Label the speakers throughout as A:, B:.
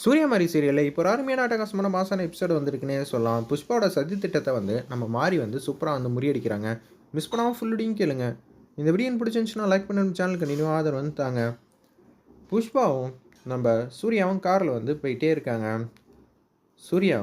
A: சூரியமாரி சீரியலில் இப்போ ஒரு அருமையான அட்டகாசமான மாசான எபிசோடு வந்திருக்குன்னே சொல்லலாம். புஷ்பாவோட சதி திட்டத்தை வந்து நம்ம மாறி வந்து சூப்பராக வந்து முறியடிக்கிறாங்க. மிஸ் பண்ணாமல் ஃபுல்லுடையும் கேளுங்க. இந்த வீடியோ பிடிச்சிருந்துச்சுன்னா லைக் பண்ண சேனலுக்கு நினைவு ஆதரவு வந்து தாங்க. புஷ்பாவும் நம்ம சூர்யாவும் காரில் வந்து போயிட்டே இருக்காங்க. சூர்யா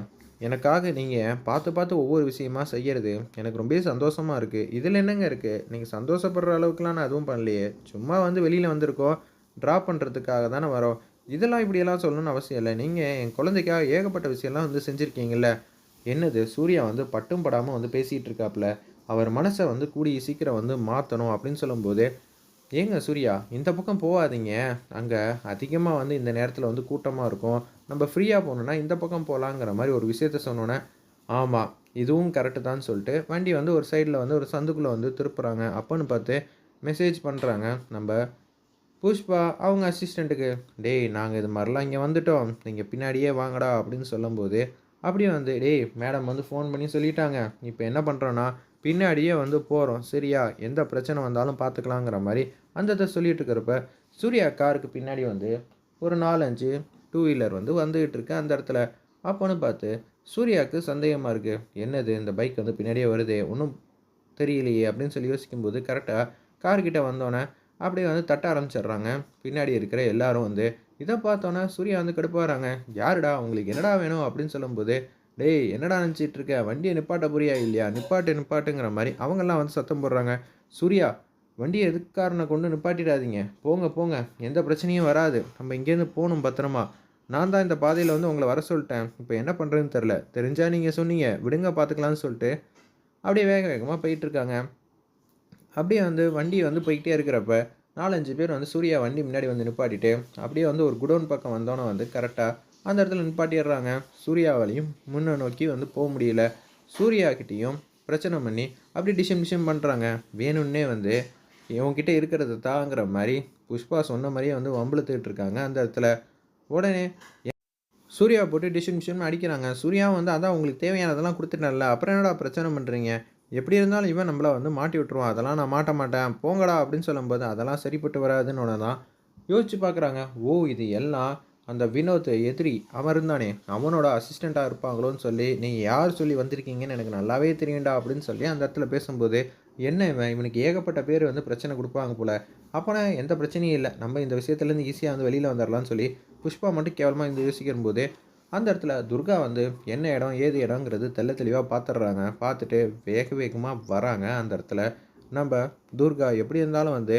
A: எனக்காக நீங்கள் பார்த்து பார்த்து ஒவ்வொரு விஷயமா செய்கிறது எனக்கு ரொம்பவே சந்தோஷமாக இருக்குது இதில் என்னங்க இருக்குது நீங்கள் சந்தோஷப்படுற அளவுக்குலாம் நான் எதுவும் பண்ணலையே. சும்மா வந்து வெளியில் வந்திருக்கோம். ட்ராப் பண்ணுறதுக்காக தானே வரோம். இதெல்லாம் இப்படியெல்லாம் சொல்லணும்னு அவசியம் இல்லை. நீங்கள் என் குழந்தைக்காக ஏகப்பட்ட விஷயம்லாம் வந்து செஞ்சுருக்கீங்கல்ல? என்னது? சூர்யா வந்து பட்டும் படாமல் வந்து பேசிகிட்டு இருக்காப்புல அவர் மனசை வந்து கூடிய சீக்கிரம் வந்து மாற்றணும் அப்படின்னு சொல்லும்போது ஏங்க சூர்யா இந்த பக்கம் போகாதீங்க. அங்கே அதிகமாக வந்து இந்த நேரத்தில் வந்து கூட்டமாக இருக்கும். நம்ம ஃப்ரீயாக போகணுன்னா இந்த பக்கம் போகலாங்கிற மாதிரி ஒரு விஷயத்த சொன்னோன்னே ஆமாம் இதுவும் கரெக்டு தான் சொல்லிட்டு வண்டி வந்து ஒரு சைடில் வந்து ஒரு சந்துக்குள்ளே வந்து திருப்புறாங்க. அப்போன்னு பார்த்து மெசேஜ் பண்ணுறாங்க நம்ம புஷ்பா அவங்க அசிஸ்டண்ட்டுக்கு டேய் நாங்கள் இது மாதிரிலாம் இங்கே வந்துட்டோம். நீங்கள் பின்னாடியே வாங்கடா அப்படின்னு சொல்லும்போது அப்படியே வந்து டேய் மேடம் வந்து ஃபோன் பண்ணி சொல்லிட்டாங்க. இப்போ என்ன பண்ணுறோன்னா பின்னாடியே வந்து போகிறோம் சரியா? எந்த பிரச்சனை வந்தாலும் பார்த்துக்கலாங்கிற மாதிரி அந்த இதை சொல்லிட்டு இருக்கிறப்ப சூர்யா காருக்கு பின்னாடி வந்து ஒரு நாலஞ்சு டூ வீலர் வந்து வந்துகிட்டு இருக்கு அந்த இடத்துல. அப்போன்னு பார்த்து சூர்யாவுக்கு சந்தேகமாக இருக்குது என்னது இந்த பைக் வந்து பின்னாடியே வருது? ஒன்றும் தெரியலையே? அப்படின்னு சொல்லி யோசிக்கும்போது கரெக்டாக கார்கிட்ட வந்தோன்னே அப்படியே வந்து தட்ட ஆரம்பிச்சிடுறாங்க. பின்னாடி இருக்கிற எல்லாரும் வந்து இதை பார்த்தோன்னே சூர்யா வந்து கடுப்பாகிறாங்க யாருடா? உங்களுக்கு என்னடா வேணும்? அப்படின்னு சொல்லும்போது டேய் என்னடா நினச்சிட்டு இருக்க? வண்டியை நிப்பாட்ட புரியா இல்லையா? நிப்பாட்டு நிப்பாட்டுங்கிற மாதிரி. அவங்கெல்லாம் வந்து சத்தம் போடுறாங்க. சூர்யா வண்டியை எதுக்காரனை கொண்டு நிப்பாட்டிடாதீங்க? போங்க போங்க. எந்த பிரச்சனையும் வராது. நம்ம இங்கேருந்து போகணும் பத்திரமா. நான் தான் இந்த பாதையில் வந்து உங்களை வர சொல்லிட்டேன். இப்போ என்ன பண்ணுறதுன்னு தெரில தெரிஞ்சால் நீங்கள் சொன்னீங்க. விடுங்க பார்த்துக்கலான்னு சொல்லிட்டு. அப்படியே வேக வேகமாக போயிட்டுருக்காங்க அப்படியே வந்து வண்டி வந்து போய்கிட்டே இருக்கிறப்ப நாலஞ்சு பேர் வந்து சூர்யா வண்டி முன்னாடி வந்து நிப்பாட்டிட்டு அப்படியே வந்து ஒரு குடோன் பக்கம் வந்தோன்னே வந்து கரெக்டாக அந்த இடத்துல நிப்பாட்டிடுறாங்க. சூர்யாவாலையும் முன்ன நோக்கி வந்து போக முடியல. சூர்யா கிட்டேயும் பிரச்சனை பண்ணி அப்படி டிஷம் டிஷம் பண்ணுறாங்க வேணும்னே வந்து இவங்ககிட்ட இருக்கிறத தாங்கிற மாதிரி புஷ்பா சொன்ன மாதிரியே வந்து வம்பளுத்துக்கிட்டு இருக்காங்க அந்த இடத்துல. உடனே சூர்யா போட்டு டிஷன் டிஷன் அடிக்கிறாங்க. சூர்யா வந்து அதான் உங்களுக்கு தேவையானதெல்லாம் கொடுத்துட்டேன்ல. அப்புறம் என்னடா பிரச்சனை பண்ணுறீங்க எப்படி இருந்தாலும் இவன் நம்மளை வந்து மாட்டி விட்ருவான் அதெல்லாம் நான் மாட்ட மாட்டேன். போங்கடா அப்படின்னு சொல்லும்போது அதெல்லாம் சரிப்பட்டு வராதுன்னு ஒன்று தான் யோசிச்சு பார்க்குறாங்க. ஓ இது எல்லாம் அந்த வினோத் எதிரி. அவன் இருந்தானே. அவனோட அசிஸ்டண்ட்டாக இருப்பாங்களோன்னு சொல்லி நீ யார் சொல்லி வந்திருக்கீங்கன்னு எனக்கு நல்லாவே தெரியும்டா அப்படின்னு சொல்லி அந்த இடத்துல பேசும்போது என்ன இவன்? இவனுக்கு ஏகப்பட்ட பேர் வந்து பிரச்சனை கொடுப்பாங்க போல். அப்போனா எந்த பிரச்சனையும் இல்லை. நம்ம இந்த விஷயத்துலேருந்து ஈஸியாக வந்து வெளியில் வந்துடலாம்னு சொல்லி புஷ்பா மட்டும் கேவலமாக இந்த யோசிக்கிற போது அந்த இடத்துல துர்கா வந்து என்ன இடம் ஏது இடங்கிறது தெள்ள தெளிவாக பார்த்துட்றாங்க பார்த்துட்டு வேக வேகமாக வராங்க அந்த இடத்துல. நம்ம துர்கா எப்படி இருந்தாலும் வந்து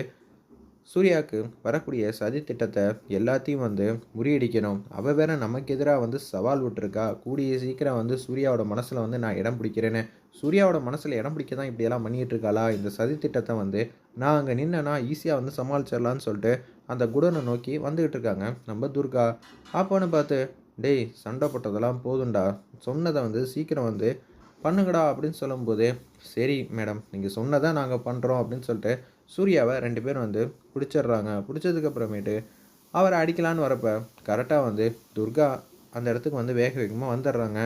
A: சூர்யாவுக்கு வரக்கூடிய சதி திட்டத்தை எல்லாத்தையும் வந்து முறியடிக்கணும். அவள் வேற நமக்கு எதிராக வந்து சவால் விட்டுருக்கா. கூடிய சீக்கிரம் வந்து சூர்யாவோட மனசில் வந்து நான் இடம் பிடிக்கிறேன்னு. சூர்யாவோட மனசில் இடம் பிடிக்க தான் இப்படியெல்லாம் பண்ணிகிட்டு இருக்காளா? இந்த சதி திட்டத்தை வந்து நான் அங்கே நின்னேன்னா ஈஸியாக வந்து சமாளிச்சிடலான்னு சொல்லிட்டு அந்த குடனை நோக்கி வந்துக்கிட்டு இருக்காங்க நம்ம துர்கா. அப்போன்னு பார்த்து டேய் சண்டை போட்டதெல்லாம் போதும்டா. சொன்னதை வந்து சீக்கிரம் வந்து பண்ணுங்கடா அப்படின்னு சொல்லும்போது சரி மேடம் நீங்கள் சொன்னதை நாங்கள் பண்ணுறோம் அப்படின்னு சொல்லிட்டு சூர்யாவை ரெண்டு பேரும் வந்து பிடிச்சிடுறாங்க. பிடிச்சதுக்கப்புறமேட்டு அவரை அடிக்கலான்னு வரப்போ கரெக்டாக வந்து துர்கா அந்த இடத்துக்கு வந்து வேக வேகமாக வந்துடுறாங்க.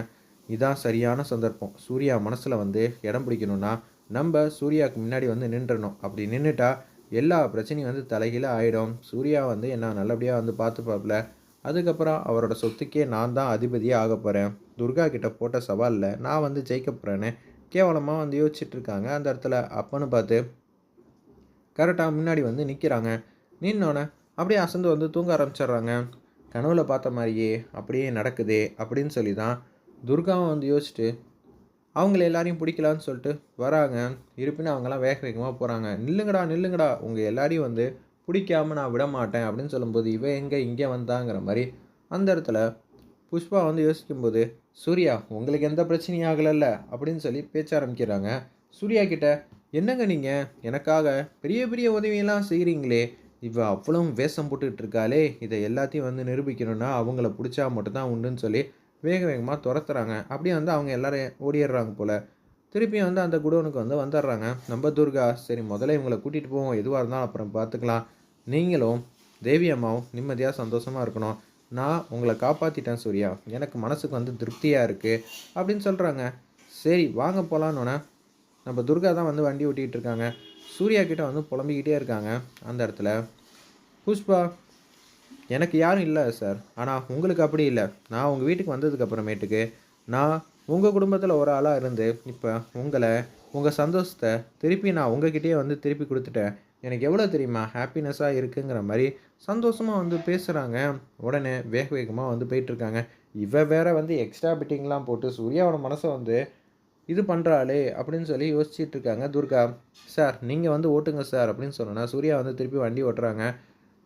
A: இதான் சரியான சந்தர்ப்பம். சூர்யா மனசில் வந்து இடம் பிடிக்கணும்னா நம்ம சூர்யாவுக்கு முன்னாடி வந்து நின்றுடணும். அப்படி நின்றுட்டா எல்லா பிரச்சனையும் வந்து தலைகீழ ஆகிடும் சூர்யா வந்து என்ன நல்லபடியாக வந்து பார்த்துப்பாப்புல. அதுக்கப்புறம் அவரோட சொத்துக்கே நான் தான் அதிபதியே ஆக போகிறேன் துர்கா கிட்ட போட்ட சவாலில் நான் வந்து ஜெயிக்க போகிறேன்னு கேவலமாக வந்து யோசிச்சுட்டு இருக்காங்க. அந்த இடத்துல அப்பன்னு பார்த்து கரெக்டாக முன்னாடி வந்து நிற்கிறாங்க நின்னோடனே அப்படியே அசந்து வந்து தூங்க ஆரம்பிச்சிடுறாங்க. கனவுல பார்த்த மாதிரியே அப்படியே நடக்குதே அப்படின்னு சொல்லி தான் துர்காவும் வந்து யோசிச்சுட்டு அவங்கள எல்லாரையும் பிடிக்கலான்னு சொல்லிட்டு வராங்க. இருப்பினும் அவங்கெல்லாம் வேக வேகமாக போகிறாங்க நில்லுங்கடா நில்லுங்கடா. உங்கள் எல்லாரையும் வந்து பிடிக்காம நான் விட மாட்டேன் அப்படின்னு சொல்லும்போது இவன் எங்கே? இங்கே வந்தாங்கிற மாதிரி. அந்த இடத்துல புஷ்பா வந்து யோசிக்கும்போது சூர்யா உங்களுக்கு எந்த பிரச்சனையும் ஆகலைல்ல? அப்படின்னு சொல்லி பேச்ச ஆரம்பிக்கிறாங்க. சூர்யா கிட்ட என்னங்க நீங்கள் எனக்காக பெரிய பெரிய உதவியெல்லாம் செய்கிறீங்களே இவ அவ்வளோ வேஷம் போட்டுக்கிட்டு இருக்காளே. இதை எல்லாத்தையும் வந்து நிரூபிக்கணும்னா அவங்கள பிடிச்சா மட்டும்தான் உண்டுன்னு சொல்லி வேக வேகமாக துரத்துறாங்க. அப்படியே வந்து அவங்க எல்லாரும் ஓடிடுறாங்க போல். திருப்பியும் வந்து அந்த குடோனுக்கு வந்து வந்துடுறாங்க. நம்ம துர்கா சரி முதல்ல இவங்களை கூட்டிகிட்டு போவோம். எதுவாக இருந்தாலும் அப்புறம் பார்த்துக்கலாம் நீங்களும் தேவி அம்மாவும் நிம்மதியாக சந்தோஷமாக இருக்கணும். நான் உங்களை காப்பாற்றிட்டேன் சூர்யா. எனக்கு மனசுக்கு வந்து திருப்தியாக இருக்குது அப்படின்னு சொல்கிறாங்க சரி வாங்க போகலான்னு நம்ம துர்கா தான் வந்து வண்டி ஓட்டிகிட்டு இருக்காங்க. சூர்யா கிட்ட வந்து புலம்பிக்கிட்டே இருக்காங்க அந்த இடத்துல. புஷ்பா எனக்கு யாரும் இல்லை சார். ஆனால் உங்களுக்கு அப்படி இல்லை. நான் உங்கள் வீட்டுக்கு வந்ததுக்கப்புறமேட்டுக்கு நான் உங்கள் குடும்பத்தில் ஒரு ஆளாக இருந்து இப்போ உங்களை உங்கள் சந்தோஷத்தை திருப்பி நான் உங்ககிட்டயே வந்து திருப்பி கொடுத்துட்டேன். எனக்கு எவ்வளோ தெரியுமா? ஹாப்பினஸ்ஸாக இருக்குங்கிற மாதிரி சந்தோஷமாக வந்து பேசுகிறாங்க உடனே வேக வேகமாக வந்து போயிட்டுருக்காங்க. இவ வேற வந்து எக்ஸ்ட்ரா பிட்டிங்லாம் போட்டு சூர்யாவோட மனசை வந்து இது பண்ணுறாளே அப்படின்னு சொல்லி யோசிச்சுட்டு இருக்காங்க. துர்கா சார் நீங்கள் வந்து ஓட்டுங்க சார் அப்படின்னு சொன்னோன்னா சூர்யா வந்து திருப்பி வண்டி ஓட்டுறாங்க.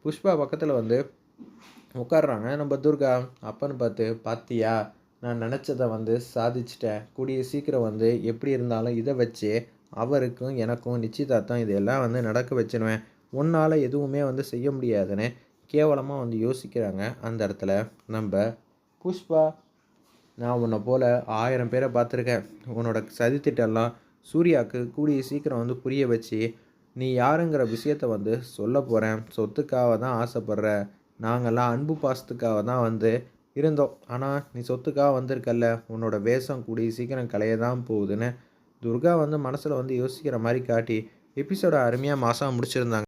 A: புஷ்பா பக்கத்தில் வந்து உட்காடுறாங்க நம்ம துர்கா அப்பன்னு பார்த்து பாத்தியா? நான் நினச்சதை வந்து சாதிச்சிட்டேன். கூடிய சீக்கிரம் வந்து எப்படி இருந்தாலும் இதை வச்சு அவருக்கும் எனக்கும் நிச்சயதார்த்தம். இதெல்லாம் வந்து நடக்க வச்சிருவேன். உன்னால் எதுவுமே வந்து செய்ய முடியாதுன்னு கேவலமாக வந்து யோசிக்கிறாங்க. அந்த இடத்துல நம்ம புஷ்பா நான் உன்னை போல் ஆயிரம் பேரை பார்த்துருக்கேன். உன்னோட சதித்திட்டம்லாம் சூர்யாவுக்கு கூடிய சீக்கிரம் வந்து புரிய வச்சு நீ யாருங்கிற விஷயத்த வந்து சொல்ல போகிறேன் சொத்துக்காக தான் ஆசைப்பட்ற. நாங்கள்லாம் அன்பு பாசத்துக்காக தான் வந்து இருந்தோம். ஆனால் நீ சொத்துக்காக வந்திருக்கல்ல. உன்னோட வேஷம் கூடிய சீக்கிரம் கலைய தான் போகுதுன்னு துர்கா வந்து மனசில் வந்து யோசிக்கிற மாதிரி காட்டி எபிசோட அருமையாக மாதம் முடிச்சிருந்தாங்க.